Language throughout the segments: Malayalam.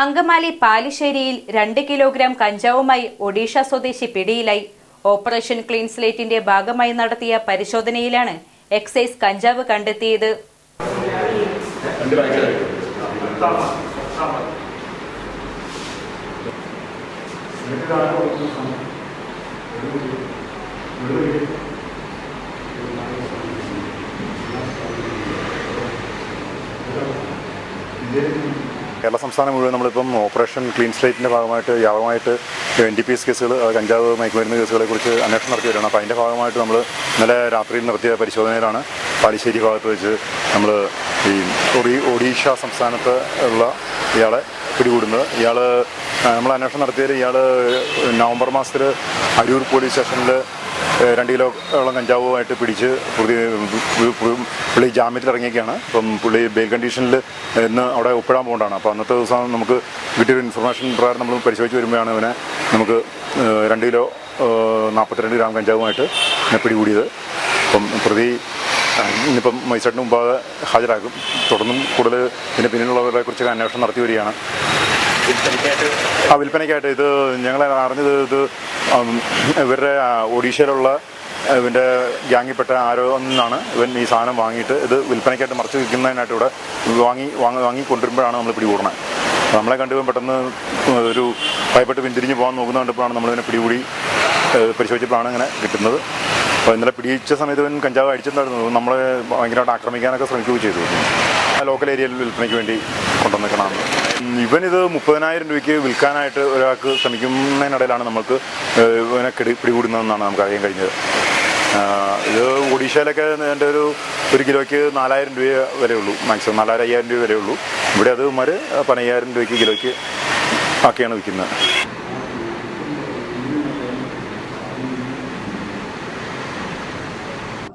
അങ്കമാലി പാലിശ്ശേരിയിൽ രണ്ട് കിലോഗ്രാം കഞ്ചാവുമായി ഒഡീഷ സ്വദേശി പിടിയിലായി. ഓപ്പറേഷൻ ക്ലീൻ സ്ലേറ്റിന്റെ ഭാഗമായി നടത്തിയ പരിശോധനയിലാണ് എക്സൈസ് കഞ്ചാവ് കണ്ടെത്തിയത്. കേരള സംസ്ഥാനം മുഴുവൻ നമ്മളിപ്പം ഓപ്പറേഷൻ ക്ലീൻ സ്ലേറ്റിന്റെ ഭാഗമായിട്ട് വ്യാപകമായിട്ട് എൻ ഡി പി എസ് കേസുകൾ കഞ്ചാവ് മയക്കുമരുന്ന് കേസുകളെ കുറിച്ച് അന്വേഷണം നടത്തി വരികയാണ്. അപ്പോൾ അതിന്റെ ഭാഗമായിട്ട് നമ്മൾ ഇന്നലെ രാത്രിയിൽ നടത്തിയ പരിശോധനയിലാണ് പാലിശ്ശേരി ഭാഗത്ത് വെച്ച് നമ്മൾ ഈ ഒഡീ ഒഡീഷ സംസ്ഥാനത്ത് ഉള്ള ഇയാളെ പിടികൂടുന്നത്. ഇയാൾ നമ്മൾ അന്വേഷണം നടത്തിയതിൽ ഇയാൾ നവംബർ മാസത്തിൽ അരൂർ പോലീസ് സ്റ്റേഷനിൽ രണ്ട് കിലോളം കഞ്ചാവുമായിട്ട് പിടിച്ച് പ്രതി പുള്ളി ജാമ്യത്തിൽ ഇറങ്ങിയൊക്കെയാണ് അപ്പം പുള്ളി ബെയിൽ കണ്ടീഷനിൽ ഇന്ന് അവിടെ ഒപ്പിടാൻ പോകേണ്ടതാണ് അപ്പോൾ അന്നത്തെ ദിവസം നമുക്ക് കിട്ടിയൊരു ഇൻഫർമേഷൻ പ്രകാരം നമ്മൾ പരിശോധിച്ച് വരുമ്പോഴാണ് ഇവനെ നമുക്ക് രണ്ട് കിലോ നാൽപ്പത്തിരണ്ട് ഗ്രാം കഞ്ചാവുമായിട്ട് പിടികൂടിയത്. അപ്പം പ്രതി ഇന്നിപ്പം മൈസൂരിന് മുമ്പാകെ ഹാജരാക്കും തുടർന്നും കൂടുതൽ ഇതിന്റെ പിന്നിലുള്ളവരെ കുറിച്ചൊക്കെ അന്വേഷണം നടത്തി വരികയാണ്. ആ വിൽപ്പനയ്ക്കായിട്ട്. ഇത് ഞങ്ങൾ അറിഞ്ഞത് ഇത് ഇവരുടെ ഒഡീഷയിലുള്ള ഇവന്റെ ഗ്യാങ്ങിൽപ്പെട്ട ആരോ നിന്നാണ് ഇവൻ ഈ സാധനം വാങ്ങിയിട്ട് ഇത് വിൽപ്പനയ്ക്കായിട്ട് മറച്ചു വിൽക്കുന്നതിനായിട്ട് ഇവിടെ വാങ്ങി വാങ്ങി വാങ്ങി കൊണ്ടുവരുമ്പോഴാണ് നമ്മൾ പിടികൂടണത് നമ്മളെ കണ്ടുപോയി പെട്ടെന്ന് ഒരു ഭയപ്പെട്ട് പിന്തിരിഞ്ഞ് പോകാൻ നോക്കുന്ന കണ്ടപ്പോഴാണ് നമ്മളിതിനെ പിടികൂടി പരിശോധിച്ചപ്പോഴാണ് ഇങ്ങനെ കിട്ടുന്നത്. അപ്പോൾ ഇന്നലെ പിടിച്ച സമയത്ത് ഇവൻ കഞ്ചാവ് അടിച്ചിട്ടുണ്ടായിരുന്നു. നമ്മളെ ഭയങ്കരമായിട്ട് ആക്രമിക്കാനൊക്കെ ശ്രമിക്കുകയും ചെയ്തു. ലോക്കൽ ഏരിയയിൽ വിൽപ്പനയ്ക്ക് വേണ്ടി കൊണ്ടുവന്നേക്കണം ഇവനിത് മുപ്പതിനായിരം രൂപയ്ക്ക് വിൽക്കാനായിട്ട് ഒരാൾക്ക് ശ്രമിക്കുന്നതിനിടയിലാണ് നമുക്ക് ഇവനെ കിടി പിടികൂടുന്നതെന്നാണ് നമുക്ക് അറിയാൻ കഴിഞ്ഞത്. ഇത് ഒഡീഷയിലൊക്കെ എന്റെ ഒരു ഒരു കിലോയ്ക്ക് നാലായിരം രൂപ വിലയുള്ളൂ മാക്സിമം നാലായിരം അയ്യായിരം രൂപ വിലയുള്ളൂ ഇവിടെ അത് മാര് പതിനയ്യായിരം രൂപയ്ക്ക് കിലോയ്ക്ക് ആക്കിയാണ് വിൽക്കുന്നത്.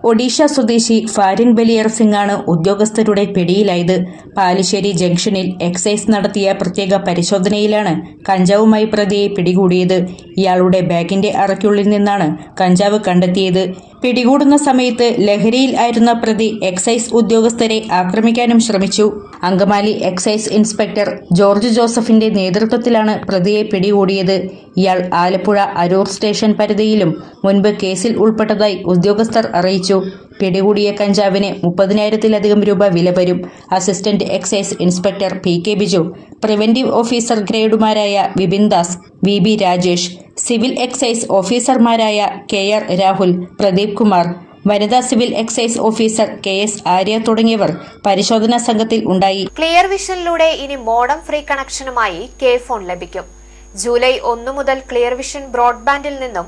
ഒഡീഷ സ്വദേശി ഫാരിൻ ബലിയർ സിംഗാണ് ഉദ്യോഗസ്ഥരുടെ പിടിയിലായത്. പാലിശ്ശേരി ജംഗ്ഷനിൽ എക്സൈസ് നടത്തിയ പ്രത്യേക പരിശോധനയിലാണ് കഞ്ചാവുമായി പ്രതിയെ പിടികൂടിയത്. ഇയാളുടെ ബാഗിന്റെ അറയ്ക്കുള്ളിൽ നിന്നാണ് കഞ്ചാവ് കണ്ടെത്തിയത്. പിടികൂടുന്ന സമയത്ത് ലഹരിയിൽ ആയിരുന്ന പ്രതി എക്സൈസ് ഉദ്യോഗസ്ഥരെ ആക്രമിക്കാനും ശ്രമിച്ചു. അങ്കമാലി എക്സൈസ് ഇൻസ്പെക്ടർ ജോർജ് ജോസഫിന്റെ നേതൃത്വത്തിലാണ് പ്രതിയെ പിടികൂടിയത്. ഇയാൾ ആലപ്പുഴ അരൂർ സ്റ്റേഷൻ പരിധിയിലും മുൻപ് കേസിൽ ഉൾപ്പെട്ടതായി ഉദ്യോഗസ്ഥർ അറിയിച്ചു. പിടികൂടിയ കഞ്ചാവിന് മുപ്പതിനായിരത്തിലധികം രൂപ വില വരും. Assistant excise inspector P K Biju preventive officer ഗ്രേഡുമാരായ Vipin Das V B Rajesh civil excise ഓഫീസർമാരായ കെ ആർ രാഹുൽ പ്രദീപ് കുമാർ വനിതാ civil excise officer K S Arya തുടങ്ങിയവർ പരിശോധനാ സംഘത്തിൽ ഉണ്ടായി. ക്ലിയർ വിഷനിലൂടെ ഇനി മോഡം ഫ്രീ കണക്ഷനുമായി കെ ഫോൺ ലഭിക്കും. ജൂലൈ ഒന്നു മുതൽ ക്ലിയർ വിഷൻ ബ്രോഡ്ബാൻഡിൽ നിന്നും